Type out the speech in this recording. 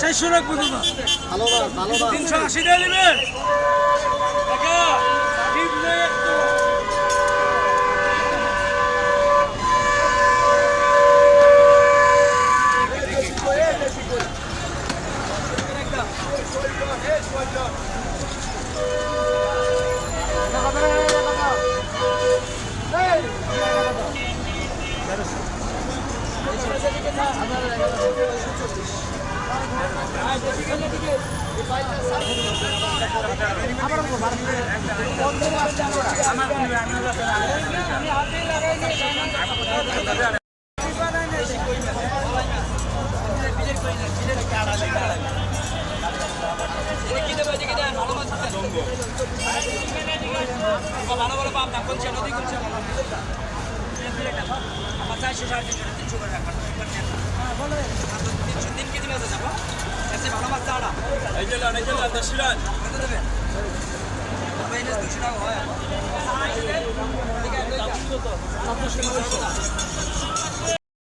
চারশো রাখব দাদা। তিনশো আশি টাকা নেবেন। আমার চারশো সাড়ে তিনশো তিনশো করে রাখবেন তিনশো তিন কেজি মাছ যাব এর চেয়ে ভালো মাছ চাওয়া এই লান এই দেবেন দুশো টাকা হয়